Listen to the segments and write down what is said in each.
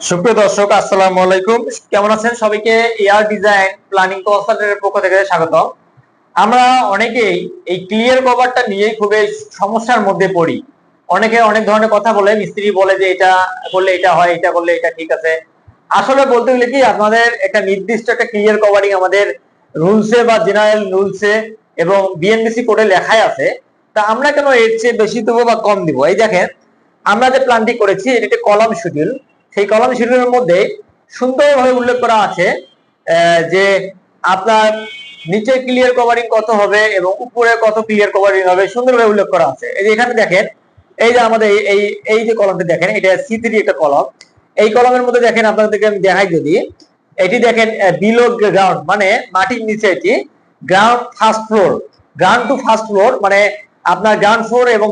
সুপ্রিয় দর্শক, আসসালামু আলাইকুম। কেমন আছেন সবাইকে? এয়ার ডিজাইন আমরা অনেকেই এই ক্লিয়ার কভারটা খুবই সমস্যার মধ্যে অনেকে অনেক ধরনের কথা বলে, মিস্ত্রি বলে আসলে বলতে গেলে কি, আপনাদের একটা নির্দিষ্ট একটা ক্লিয়ার আমাদের রুলসে বা জেনারেল এবং লেখাই আছে। তা আমরা কেন এর চেয়ে বেশি দেবো বা কম দিব? এই দেখেন, আমরা যে প্ল্যানটি করেছি, এটি একটি কলাম সেই কলাম শিডিউলের মধ্যে সুন্দরভাবে উল্লেখ করা আছে যে আপনার নিচে ক্লিয়ার কভারিং কত হবে এবং উপরে কত ক্লিয়ার কভারিং হবে সুন্দরভাবে উল্লেখ করা আছে। এই যে এখানে দেখেন, এই যে আমাদের এই এই যে কলমটি দেখেন, এটা সি থ্রি একটা কলম। এই কলমের মধ্যে দেখেন আপনাদেরকে আমি দেখাই যদি, এটি দেখেন বিলো গ্রাউন্ড মানে মাটির নিচে এটি ground first floor ground to first floor মানে আপনার গ্রাউন্ড ফ্লোর এবং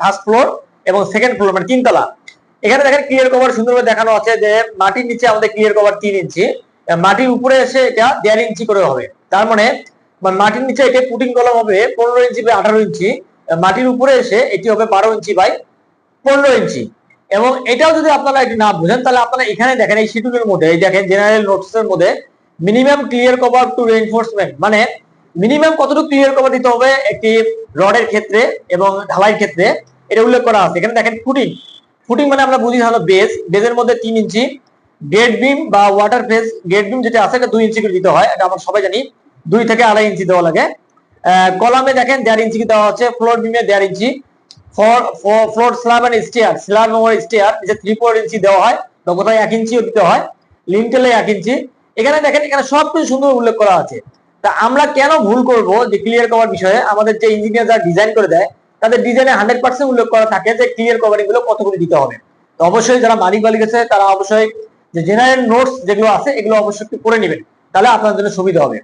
ফার্স্ট ফ্লোর এবং সেকেন্ড ফ্লোর মানে তিনতলা। এখানে দেখেন ক্লিয়ার কভার সুন্দরভাবে দেখানো আছে যে মাটির নিচে আমাদের ক্লিয়ার কভার তিন ইঞ্চি। মাটির উপরে এসে এটা দেড় ইঞ্চি করে হবে। তার মানে মানে মাটির নিচে এটা পুটিং কলম হবে পনেরো ইঞ্চি বাই আঠারো ইঞ্চি। মাটির উপরে এসে এটি হবে বারো ইঞ্চি বাই পনেরো ইঞ্চি। এবং এটাও যদি আপনারা একটু না বুঝেন, তাহলে আপনারা এখানে দেখেন এই শিডিউলের মধ্যে, এই দেখেন জেনারেল নোটসের মধ্যে minimum clear cover to reinforcement মানে মিনিমাম কতটুকু ক্লিয়ার কভার দিতে হবে একটি রডের ক্ষেত্রে এবং ঢালাইয়ের ক্ষেত্রে, এটা উল্লেখ করা আছে। এখানে দেখেন ফুটিং ফুটিং মানে আমরা বুঝি হলো বেস বেজের মধ্যে তিন ইঞ্চি। গেট বিম বা ওয়াটার ফেস গেট বিম যেটা আছে, এটা দুই ইঞ্চি করে দিতে হয়। এটা আমরা সবাই জানি, দুই থেকে আড়াই ইঞ্চি দেওয়া লাগে। কলামে দেখেন, দেড় ইঞ্চি দেওয়া হচ্ছে ফ্লোর বিমে দেড় ইঞ্চি। Floor slab and stair slab এবং স্টেয়ার যে থ্রি ফোর ইঞ্চি দেওয়া হয় বা কোথায় এক ইঞ্চিও দিতে হয় লিন্টেলে এক ইঞ্চি। এখানে দেখেন, এখানে সবকিছু সুন্দর উল্লেখ করা আছে। তা আমরা কেন ভুল করব? যে ক্লিয়ার কভার বিষয়ে আমাদের যে ইঞ্জিনিয়ার যারা ডিজাইন করে দেয় তাদের ডিজাইনে হান্ড্রেড পার্সেন্ট উল্লেখ করা থাকে যে ক্লিয়ার কভারিংগুলো কতগুলো দিতে হবে। তো অবশ্যই যারা মালিক মালিক আছে, তারা অবশ্যই যে জেনারেল নোটস যেগুলো আছে, এগুলো অবশ্যই একটু করে নেবেন। তাহলে আপনার জন্য সুবিধা হবে।